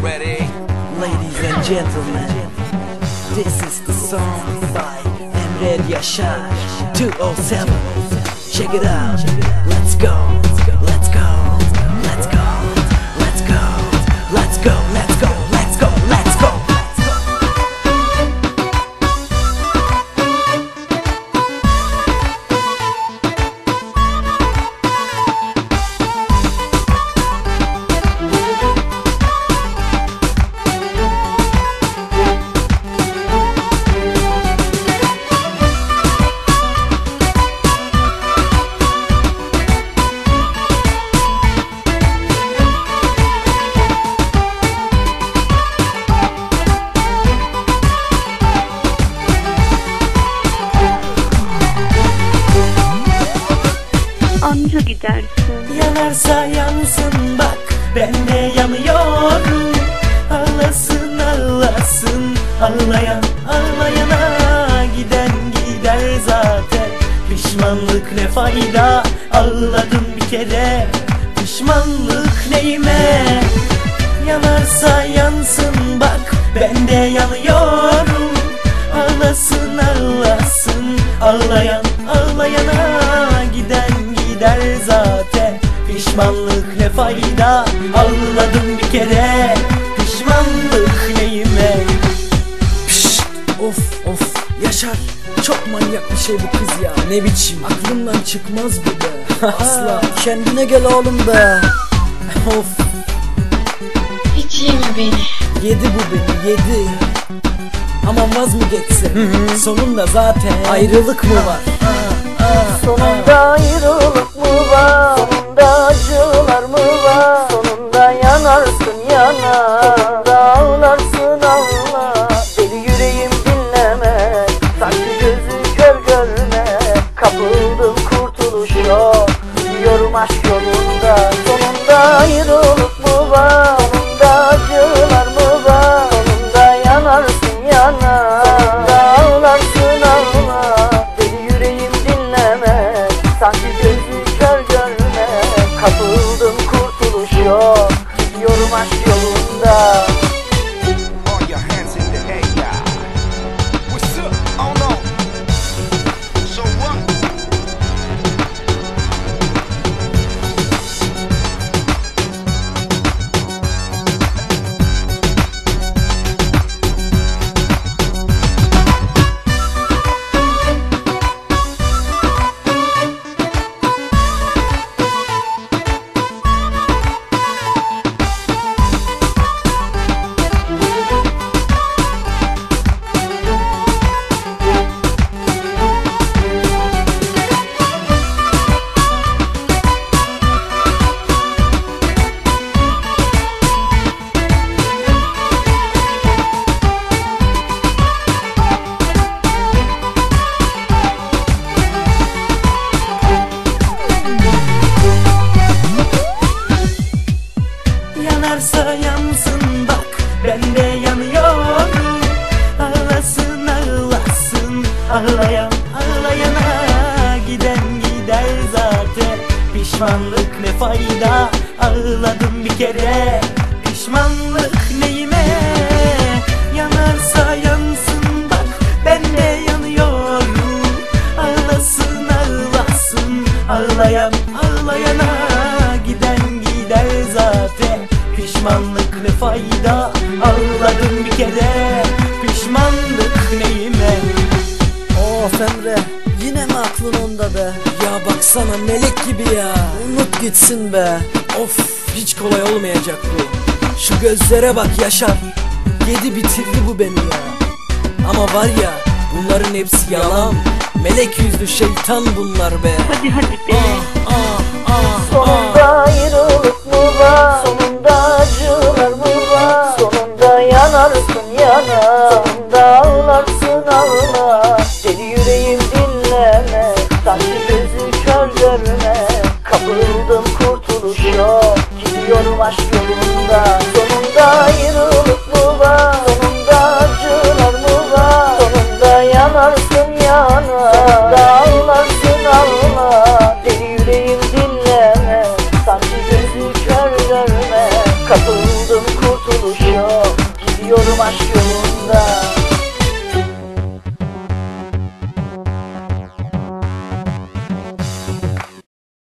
Ready? Ladies and gentlemen, this is the song by Emre Yaşar 207. Check it out. Let's go. Yanarsa yansın bak ben de yanıyorum. Ağlasın ağlasın ağlayan ağlayana Giden gider zaten. Pişmanlık ne fayda Ağladım bir kere. Pişmanlık neyime? Yanarsa yansın bak ben de yanıyorum. Ağlasın ağlasın ağlayan ağlayana pişmanlık ne fayda? Ağladım bir kere. Pişmanlık neyime? Pişt, Of of. Yaşar çok manyak bir şey bu kız ya. Ne biçim? Aklımdan çıkmaz bu be. Asla. Kendine gel oğlum be. Of. Hiç yeme beni. Yedi bu beni yedi. Aman vaz mı geçse? Sonunda zaten ayrılık mı var? Sonunda ayrılık mı var? Kapıldım kurtuluş yok. Gidiyorum aşk yolunda ben de yanıyorum. Ağlasın ağlasın ağlayan ağlayana Giden gider zaten. Pişmanlık ne fayda? Ağladım bir kere fayda Ağladım bir kere. Pişmanlık neyime? Of Emre yine mi aklın onda be? Ya baksana melek gibi ya. Unut gitsin be. Of hiç kolay olmayacak bu. Şu gözlere bak Yaşar. Yedi bitirdi bu beni ya. Ama var ya bunların hepsi yalan. Melek yüzlü şeytan bunlar be. Hadi hadi. Be. Ah ah ah ah yanarsın yana Sonunda ağlarsın ağla. Deli yüreğim dinleme Sanki gözü kör görme. Kapıldım kurtuluş yok Gidiyorum aşk yolunda. Sonunda ayrılık mı var? Sonunda acılar mı var? Sonunda yanarsın yana Sonunda ağlarsın ağla. Deli yüreğim dinleme Sanki gözü kör görme. Kapıldım kurtuluş kuşum Gidiyorum aşk